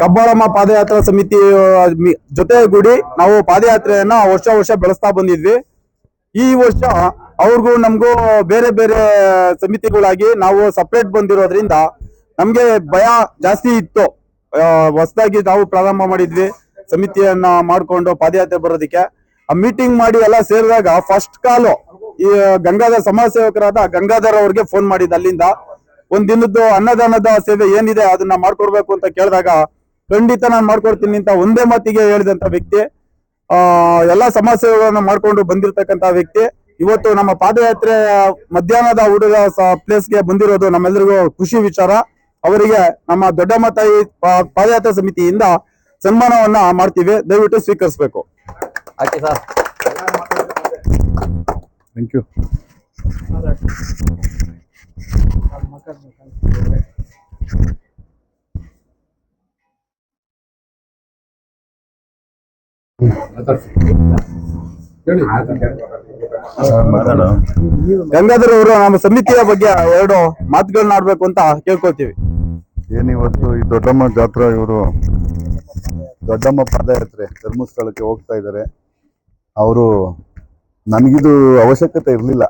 ಕಬ್ಬಾಳಮ್ಮ ಪಾದಯಾತ್ರಾ ಸಮಿತಿ ಜೊತೆಗೂಡಿ ನಾವು ಪಾದಯಾತ್ರೆಯನ್ನ ವರ್ಷ ವರ್ಷ ಬೆಳೆಸ್ತಾ ಬಂದಿದ್ವಿ. ಈ ವರ್ಷ ಅವ್ರಿಗೂ ನಮಗೂ ಬೇರೆ ಬೇರೆ ಸಮಿತಿಗಳಾಗಿ ನಾವು ಸಪ್ರೇಟ್ ಬಂದಿರೋದ್ರಿಂದ ನಮ್ಗೆ ಭಯ ಜಾಸ್ತಿ ಇತ್ತು. ಹೊಸದಾಗಿ ನಾವು ಪ್ರಾರಂಭ ಮಾಡಿದ್ವಿ ಸಮಿತಿಯನ್ನ ಮಾಡ್ಕೊಂಡು ಪಾದಯಾತ್ರೆ ಬರೋದಕ್ಕೆ. ಆ ಮೀಟಿಂಗ್ ಮಾಡಿ ಎಲ್ಲ ಸೇರಿದಾಗ ಫಸ್ಟ್ ಕಾಲು ಈ, ಗಂಗಾಧರ್ ಸಮಾಜ ಸೇವಕರಾದ ಗಂಗಾಧರ್ ಅವ್ರಿಗೆ ಫೋನ್ ಮಾಡಿದ ಅಲ್ಲಿಂದ ಒಂದ್ ದಿನದ್ದು ಅನ್ನದಾನದ ಸೇವೆ ಏನಿದೆ ಅದನ್ನ ಮಾಡ್ಕೊಡ್ಬೇಕು ಅಂತ ಕೇಳಿದಾಗ ಖಂಡಿತ ನಾನು ಮಾಡ್ಕೊಡ್ತೀನಿ ಅಂತ ಒಂದೇ ಮಾತಿಗೆ ಹೇಳಿದಂತ ವ್ಯಕ್ತಿ ಆ ಎಲ್ಲಾ ಸಮಾಜ ಸೇವೆಗಳನ್ನ ಮಾಡ್ಕೊಂಡು ಬಂದಿರತಕ್ಕಂತ ವ್ಯಕ್ತಿ. ಇವತ್ತು ನಮ್ಮ ಪಾದಯಾತ್ರೆ ಮಧ್ಯಾಹ್ನದ ಹುಡುಗ ಪ್ಲೇಸ್ಗೆ ಬಂದಿರೋದು ನಮ್ಮೆಲ್ಲರಿಗೂ ಖುಷಿ ವಿಚಾರ. ಅವರಿಗೆ ನಮ್ಮ ದೊಡ್ಡಮ್ಮ ತಾಯಿ ಪಾದಯಾತ್ರಾ ಸಮಿತಿಯಿಂದ ಸನ್ಮಾನವನ್ನ ಮಾಡ್ತೀವಿ. ದಯವಿಟ್ಟು ಸ್ವೀಕರಿಸಬೇಕು. ಥ್ಯಾಂಕ್ ಯು ಗಂಗಾಧರ್ ಅವರು ನಮ್ಮ ಸಮಿತಿಯ ಬಗ್ಗೆ ಎರಡು ಮಾತುಗಳನ್ನ ಆಡ್ಬೇಕು ಅಂತ ಕೇಳ್ಕೊತೀವಿ ಏನಿವತ್ತು ಈ ದೊಡ್ಡಮ್ಮ ಜಾತ್ರಾ ಇವರು ದೊಡ್ಡಮ್ಮ ಪಾದಯಾತ್ರೆ ಧರ್ಮಸ್ಥಳಕ್ಕೆ ಹೋಗ್ತಾ ಇದ್ದಾರೆ. ಅವರು ನನಗಿದು ಅವಶ್ಯಕತೆ ಇರಲಿಲ್ಲ.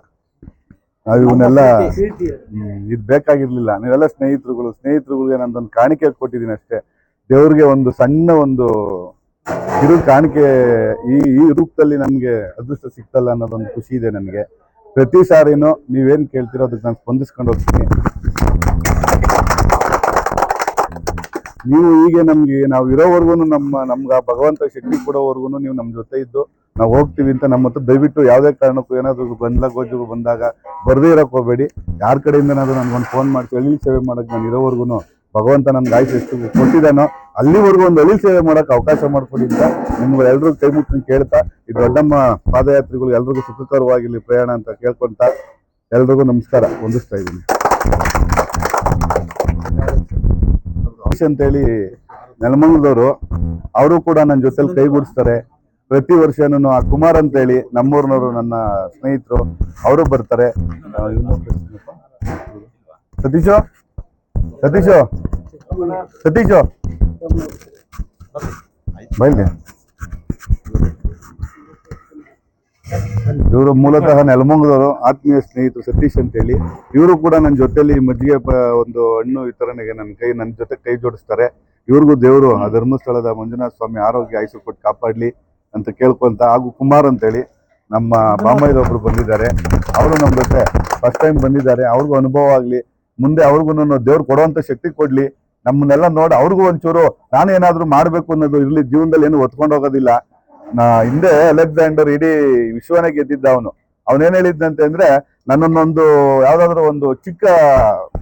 ನಾವು ಇವನ್ನೆಲ್ಲ ಇದು ಬೇಕಾಗಿರ್ಲಿಲ್ಲ. ನೀವೆಲ್ಲ ಸ್ನೇಹಿತರುಗಳು ಸ್ನೇಹಿತರುಗಳಿಗೆ ನಂದೊಂದು ಕಾಣಿಕೆ ಕೊಟ್ಟಿದ್ದೀನಿ ಅಷ್ಟೇ. ದೇವ್ರಿಗೆ ಒಂದು ಸಣ್ಣ ಒಂದು ಇರು ಕಾಣಿಕೆ ಈ ಈ ರೂಪದಲ್ಲಿ ನಮ್ಗೆ ಅದೃಷ್ಟ ಸಿಕ್ತಲ್ಲ ಅನ್ನೋದೊಂದು ಖುಷಿ ಇದೆ ನನಗೆ. ಪ್ರತಿ ಸಾರಿನೂ ನೀವೇನ್ ಕೇಳ್ತೀರೋ ಅದಕ್ಕೆ ನಾನು ಸ್ಪಂದಿಸ್ಕೊಂಡು ಹೋಗ್ತೀನಿ. ನೀವು ಹೀಗೆ ನಮ್ಗೆ, ನಾವು ಇರೋವರೆಗೂ ನಮ್ಮ, ನಮ್ಗೆ ಭಗವಂತ ಶಕ್ತಿ ಕೊಡೋವರೆಗೂ ನೀವು ನಮ್ಮ ಜೊತೆ ಇದ್ದು, ನಾವು ಹೋಗ್ತೀವಿ ಅಂತ ನಮ್ಮ ಹತ್ರ ದಯವಿಟ್ಟು ಯಾವುದೇ ಕಾರಣಕ್ಕೂ ಏನಾದರೂ ಗೊಂದಲ ಗೋಜು ಬಂದಾಗ ಬರದೇ ಇರಕ್ ಹೋಗ್ಬೇಡಿ. ಯಾರ ನನಗೆ ಒಂದು ಫೋನ್ ಮಾಡ್ತೀವಿ ಹಳ್ಳಿ ಸೇವೆ ಮಾಡಕ್ ನಾನು ಇರೋವರೆಗೂ ಭಗವಂತ ನನ್ಗೆ ಆಯ್ತು ಎಷ್ಟು ಕೊಟ್ಟಿದ್ದಾನೋ, ಅಲ್ಲಿವರೆಗೂ ಒಂದು ಅಲ್ಲಿ ಸೇವೆ ಮಾಡಕ್ ಅವಕಾಶ ಮಾಡಿಕೊಡಿ ಅಂತ ನಿಮ್ಗೆ ಎಲ್ರಿಗೂ ಕೈ ಮುಟ್ಟು ಕೇಳ್ತಾ, ಈ ದೊಡ್ಡಮ್ಮ ಪಾದಯಾತ್ರಿಗಳು ಎಲ್ರಿಗೂ ಸುಖಕರವಾಗಿರ್ಲಿ ಪ್ರಯಾಣ ಅಂತ ಕೇಳ್ಕೊಂತ ಎಲ್ರಿಗೂ ನಮಸ್ಕಾರ. ಹೊಂದಿಸ್ತಾ ಇದ್ದೀನಿ. ಅಂತ ಅಂತೇಳಿ ನೆಲಮಂಗಲದವರು, ಅವರು ಕೂಡ ನನ್ನ ಜೊತೆಲಿ ಕೈಗೂಡಿಸ್ತಾರೆ. ಪ್ರತಿ ವರ್ಷನೂ ಆ ಕುಮಾರ್ ಅಂತೇಳಿ ನಮ್ಮೂರ್ನವರು, ನನ್ನ ಸ್ನೇಹಿತರು, ಅವರು ಬರ್ತಾರೆ. ಸತೀಶ ಸತೀಶ ಸತೀಶು? ಸತೀಶು? ಸತೀಶು? ಬೈಲ್ಗೆ. ಇವರು ಮೂಲತಃ ನೆಲಮಂಗದವರು ಆತ್ಮೀಯ ಸ್ನೇಹಿತರು ಸತೀಶ್ ಅಂತೇಳಿ. ಇವರು ಕೂಡ ನನ್ನ ಜೊತೆಲಿ ಮಜ್ಜಿಗೆ ಒಂದು ಹಣ್ಣು ವಿತರಣೆಗೆ ನನ್ನ ಕೈ ನನ್ನ ಜೊತೆ ಕೈ ಜೋಡಿಸ್ತಾರೆ. ಇವ್ರಿಗೂ ದೇವರು, ಆ ಧರ್ಮಸ್ಥಳದ ಮಂಜುನಾಥ ಸ್ವಾಮಿ ಆರೋಗ್ಯ ಆಯುಷು ಕೊಟ್ಟು ಕಾಪಾಡ್ಲಿ ಅಂತ ಕೇಳ್ಕೊಂತ, ಹಾಗೂ ಕುಮಾರ್ ಅಂತೇಳಿ ನಮ್ಮ ಬಾಂಬೈದೊಬ್ರು ಬಂದಿದ್ದಾರೆ. ಅವರು ನಮ್ಮ ಜೊತೆ ಫಸ್ಟ್ ಟೈಮ್ ಬಂದಿದ್ದಾರೆ. ಅವ್ರಿಗೂ ಅನುಭವ ಆಗಲಿ, ಮುಂದೆ ಅವ್ರಿಗೂ ದೇವ್ರು ಕೊಡುವಂತ ಶಕ್ತಿ ಕೊಡ್ಲಿ. ನಮ್ಮನ್ನೆಲ್ಲ ನೋಡಿ ಅವ್ರಿಗೂ ಒಂಚೂರು ನಾನೇನಾದರೂ ಮಾಡಬೇಕು ಅನ್ನೋದು ಇರಲಿ, ಜೀವನದಲ್ಲಿ ಏನು ಒತ್ಕೊಂಡು ಹೋಗೋದಿಲ್ಲ. ನಾ ಹಿಂದೆ ಅಲೆಕ್ಸಾಂಡರ್ ಇಡೀ ವಿಶ್ವನೇ ಗೆದ್ದಿದ್ದ ಅವನು. ಅವನೇನ್ ಹೇಳಿದ್ದಂತೆ ಅಂದ್ರೆ, ನನ್ನನ್ನೊಂದು ಯಾವ್ದಾದ್ರು ಒಂದು ಚಿಕ್ಕ,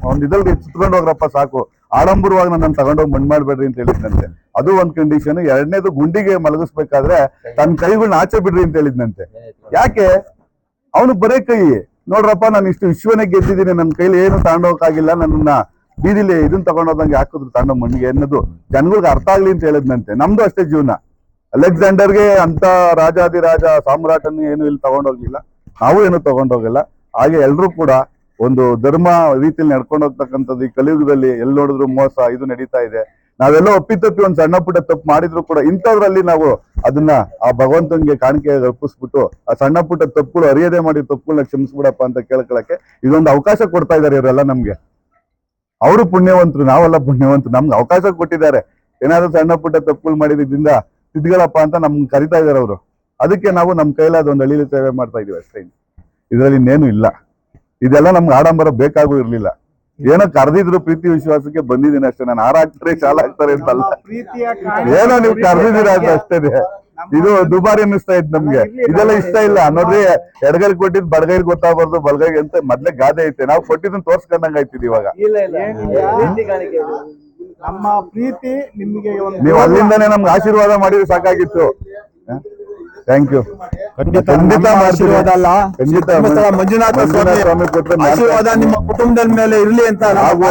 ಒಂದು ಇದ್ರಲ್ಲಿ ಸುತ್ಕೊಂಡು ಹೋಗ್ರಪ್ಪ ಸಾಕು. ಆಡಂಬರವಾಗಿ ನನ್ನ ತಗೊಂಡೋಗಿ ಮಣ್ಣು ಮಾಡ್ಬೇಡ್ರಿ ಅಂತ ಹೇಳಿದ್ನಂತೆ. ಅದು ಒಂದ್ ಕಂಡೀಷನ್ ಎರಡನೇದು ಗುಂಡಿಗೆ ಮಲಗಿಸ್ಬೇಕಾದ್ರೆ ತನ್ನ ಕೈಗಳನ್ನ ಆಚೆ ಬಿಡ್ರಿ ಅಂತ ಹೇಳಿದ್ನಂತೆ. ಯಾಕೆ? ಅವನು ಬರೇ ಕೈ. ನೋಡ್ರಪ್ಪ, ನಾನು ಇಷ್ಟು ವಿಶ್ವನೇ ಗೆದ್ದಿದ್ದೀನಿ. ನನ್ನ ಕೈಲಿ ಏನು ತಗೊಂಡೋಗಕ್ಕಾಗಿಲ್ಲ ನನ್ನನ್ನ ಬೀದಿಲಿ ಇದನ್ನ ತಗೊಂಡೋದಂಗೆ ಹಾಕಿದ್ರು ತಗೊಂಡೋ ಮಣ್ಣಿಗೆ ಅನ್ನೋದು. ಜನಗಳಿಗೆ ಅರ್ಥ ಆಗ್ಲಿ ಅಂತ ಹೇಳಿದ್ನಂತೆ. ನಮ್ದು ಅಷ್ಟೇ ಜೀವನ. ಅಲೆಕ್ಸಾಂಡರ್ಗೆ ಅಂತ ರಾಜಾದಿರಾಜ ಸಾಮ್ರಾಟನ್ನು ಏನು ಇಲ್ಲಿ ತಗೊಂಡೋಗ್ಲಿಲ್ಲ ನಾವು ಏನು ತಗೊಂಡೋಗಿಲ್ಲ. ಹಾಗೆ ಎಲ್ಲರೂ ಕೂಡ ಒಂದು ಧರ್ಮ ರೀತಿಯಲ್ಲಿ ನಡ್ಕೊಂಡು ಹೋಗ್ತಕ್ಕಂಥದ್ದು ಈ ಕಲಿಯುಗದಲ್ಲಿ ಎಲ್ಲಿ ನೋಡಿದ್ರು ಮೋಸ, ಇದು ನಡೀತಾ ಇದೆ. ನಾವೆಲ್ಲ ಒಪ್ಪಿತಪ್ಪಿ ಒಂದು ಸಣ್ಣ ಪುಟ್ಟ ತಪ್ಪು ಮಾಡಿದ್ರು ಕೂಡ ಇಂಥದ್ರಲ್ಲಿ ನಾವು ಅದನ್ನ ಆ ಭಗವಂತನಿಗೆ ಕಾಣಿಕೆ ಅರ್ಪಿಸ್ಬಿಟ್ಟು ಆ ಸಣ್ಣ ಪುಟ್ಟ ತಪ್ಪುಗಳು ಅರಿಯದೆ ಮಾಡಿ ತಪ್ಪುಗಳನ್ನ ಕ್ಷಮಿಸ್ಬಿಡಪ್ಪ ಅಂತ ಕೇಳ್ಕೊಳಕ್ಕೆ ಇದೊಂದು ಅವಕಾಶ ಕೊಡ್ತಾ ಇದಾರೆ ಇವರೆಲ್ಲ ನಮ್ಗೆ. ಅವರು ಪುಣ್ಯವಂತರು, ನಾವೆಲ್ಲ ಪುಣ್ಯವಂತರು, ನಮ್ಗೆ ಅವಕಾಶ ಕೊಟ್ಟಿದ್ದಾರೆ. ಏನಾದ್ರೂ ಸಣ್ಣ ಪುಟ್ಟ ತಪ್ಪುಗಳು ಮಾಡಿದ್ರಿಂದ ತಿದ್ಗಳಪ್ಪ ಅಂತ ನಮ್ಗೆ ಕರಿತಾ ಇದಾರೆ ಅವರು. ಅದಕ್ಕೆ ನಾವು ನಮ್ಮ ಕೈಲಾದ ಒಂದು ಅಳಿಲು ಸೇವೆ ಮಾಡ್ತಾ ಇದೀವಿ ಅಷ್ಟೇ. ಇದರಲ್ಲಿ ಇನ್ನೇನು ಇಲ್ಲ. ಇದೆಲ್ಲ ನಮ್ಗೆ ಆಡಂಬರ ಬೇಕಾಗೂ ಇರ್ಲಿಲ್ಲ ಏನೋ ಕರೆದಿದ್ರು ಪ್ರೀತಿ ವಿಶ್ವಾಸಕ್ಕೆ ಬಂದಿದ್ದೀನಿ ಅಷ್ಟೇ. ನಾನು ಹಾರಾಗ್ತಾರೆ ಶಾಲ ಆಗ್ತಾರೆ ಅಂತಲ್ಲ. ಏನೋ ನೀವು ಕರೆದಿದ್ದೀರಾ ಅಂತ ಅಷ್ಟೇ. ಇದು ದುಬಾರಿ ಅನ್ನಿಸ್ತಾ ಇತ್ತು ನಮ್ಗೆ. ಇದೆಲ್ಲ ಇಷ್ಟ ಇಲ್ಲ. ನೋಡ್ರಿ ಎಡಗೈಲಿ ಕೊಟ್ಟಿದ್ ಬಡಗೈಲಿ ಗೊತ್ತಾಗಬಾರ್ದು ಬಲಗೈಗೆ ಅಂತ ಮೊದ್ಲೇ ಗಾದೆ ಐತೆ. ನಾವು ಕೊಟ್ಟಿದ್ದನ್ನ ತೋರ್ಸ್ಕೊಂಡಂಗ ಆಯ್ತಿದ್ ಇವಾಗ. ನಮ್ಮ ಪ್ರೀತಿ ನಿಮಗೆ ಒಂದು ನೀವು ಅಲ್ಲಿಂದನೇ ನಮ್ಗೆ ಆಶೀರ್ವಾದ ಮಾಡಿದ್ರೆ ಸಾಕಾಗಿತ್ತು. ಥ್ಯಾಂಕ್ ಯು ಖಂಡಿತ ಖಂಡಿತ ನಮ್ಮ ಆಶೀರ್ವಾದ ಅಲ್ಲ. ಖಂಡಿತ ಮಂಜುನಾಥ ಸ್ವಾಮಿ ಆಶೀರ್ವಾದ ನಿಮ್ಮ ಕುಟುಂಬದ ಮೇಲೆ ಇರ್ಲಿ ಅಂತ ನಮ್ಮ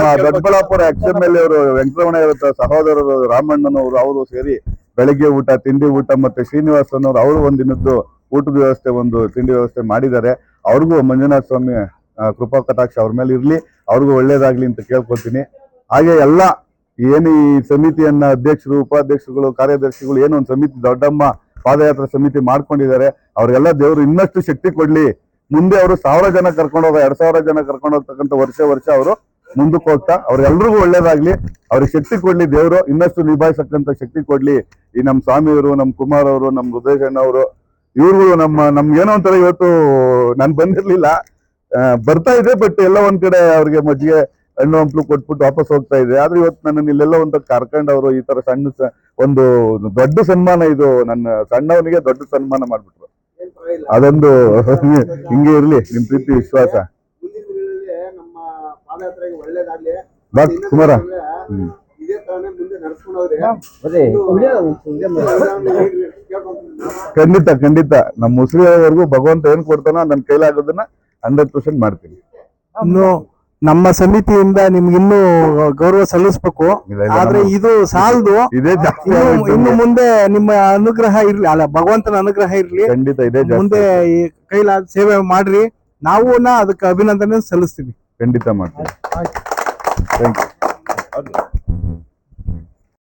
ಹಾಗೂ ದೊಡ್ಡಬಳ್ಳಾಪುರ ಎಕ್ಸ್ ಎಂ ಎಲ್ ಅವರು ವೆಂಕಟರಮಣ ಸಹೋದರರು ರಾಮಣ್ಣನವರು ಅವರು ಸೇರಿ ಬೆಳಗ್ಗೆ ಊಟ ತಿಂಡಿ ಊಟ ಮತ್ತೆ ಶ್ರೀನಿವಾಸನವರು ಅವರು ಅವರು ಒಂದಿನದ್ದು ಊಟದ ವ್ಯವಸ್ಥೆ ಒಂದು ತಿಂಡಿ ವ್ಯವಸ್ಥೆ ಮಾಡಿದ್ದಾರೆ. ಅವ್ರಿಗೂ ಮಂಜುನಾಥ ಸ್ವಾಮಿ ಕೃಪಾ ಕಟಾಕ್ಷ ಅವ್ರ ಮೇಲೆ ಇರ್ಲಿ. ಅವ್ರಿಗೂ ಒಳ್ಳೇದಾಗ್ಲಿ ಅಂತ ಕೇಳ್ಕೊತೀನಿ ಹಾಗೆ ಎಲ್ಲ ಏನು ಈ ಸಮಿತಿಯನ್ನ ಅಧ್ಯಕ್ಷರು, ಉಪಾಧ್ಯಕ್ಷರುಗಳು, ಕಾರ್ಯದರ್ಶಿಗಳು ಏನು ಒಂದು ಸಮಿತಿ, ದೊಡ್ಡಮ್ಮ ಪಾದಯಾತ್ರೆ ಸಮಿತಿ ಮಾಡ್ಕೊಂಡಿದ್ದಾರೆ ಅವರೆಲ್ಲ ದೇವರು ಇನ್ನಷ್ಟು ಶಕ್ತಿ ಕೊಡ್ಲಿ. ಮುಂದೆ ಅವರು ಸಾವಿರ ಜನ ಕರ್ಕೊಂಡೋಗ ಎರಡ್ ಸಾವಿರ ಜನ ಕರ್ಕೊಂಡು ಹೋಗ್ತಕ್ಕಂಥ ವರ್ಷ ವರ್ಷ ಅವರು ಮುಂದಕ್ಕೆ ಹೋಗ್ತಾ ಅವ್ರೆಲ್ರಿಗೂ ಒಳ್ಳೇದಾಗ್ಲಿ. ಅವ್ರಿಗೆ ಶಕ್ತಿ ಕೊಡ್ಲಿ ದೇವರು, ಇನ್ನಷ್ಟು ನಿಭಾಯಿಸಕ್ಕಂತ ಶಕ್ತಿ ಕೊಡ್ಲಿ. ಈ ನಮ್ಮ ಸ್ವಾಮಿಯವರು ನಮ್ಮ ಕುಮಾರ್ ಅವರು ನಮ್ಮ ಹೃದಯಣ್ಣ ಅವರು ನಮ್ಮ ನಮ್ಗೇನೋ ಒಂಥರ ಇವತ್ತು ನಾನು ಬಂದಿರ್ಲಿಲ್ಲ. ಬರ್ತಾ ಇದೆ ಬಟ್ ಎಲ್ಲ ಒಂದ್ ಕಡೆ ಅವ್ರಿಗೆ ಮಜ್ಜಿಗೆ ಹಣ್ಣು ಹಂಪ್ಲು ಕೊಟ್ಬಿಟ್ಟು ವಾಪಸ್ ಹೋಗ್ತಾ ಇದೆ. ಆದ್ರೆ ಇವತ್ತು ನನ್ನ ಇಲ್ಲೆಲ್ಲ ಒಂದು ಕರ್ಕೊಂಡು ಅವರು ಈ ತರ ಸಣ್ಣ ಒಂದು ದೊಡ್ಡ ಸನ್ಮಾನ ಇದು ನನ್ನ ಸಣ್ಣವನಿಗೆ ದೊಡ್ಡ ಸನ್ಮಾನ ಮಾಡ್ಬಿಟ್ರು. ಅದೊಂದು ಹಿಂಗೆ ಇರ್ಲಿ, ನಿಮ್ ಪ್ರೀತಿ, ವಿಶ್ವಾಸ. ಕುಮಾರ. ಖಂಡಿತ ಖಂಡಿತ. ನಮ್ಮ ಮುಸ್ಲಿಮವರೆಗೂ ಭಗವಂತ ಏನ್ ಕೊಡ್ತಾನೋ ನನ್ನ ಕೈಲಾಗೋದನ್ನ ಹಂಡ್ರೆಡ್ ಪರ್ಸೆಂಟ್ ಮಾಡ್ತೀನಿ. ನಮ್ಮ ಸಮಿತಿಯಿಂದ ನಿಮ್ಗೆ ಇನ್ನೂ ಗೌರವ ಸಲ್ಲಿಸ್ಬೇಕು. ಆದ್ರೆ ಇದು ಸಾಲದು. ಇದೇ ಜಾಸ್ತಿ ಇನ್ನು. ಮುಂದೆ ನಿಮ್ಮ ಅನುಗ್ರಹ ಇರ್ಲಿ ಅಲ್ಲ ಭಗವಂತನ ಅನುಗ್ರಹ ಇರ್ಲಿ. ಖಂಡಿತ ಇದೆ ಮುಂದೆ ಕೈಲಾದ ಸೇವೆ ಮಾಡ್ರಿ. ನಾವು ಅದಕ್ಕೆ ಅಭಿನಂದನೆ ಸಲ್ಲಿಸ್ತೀವಿ. ಖಂಡಿತ ಮಾಡ್ತೀವಿ. Thank you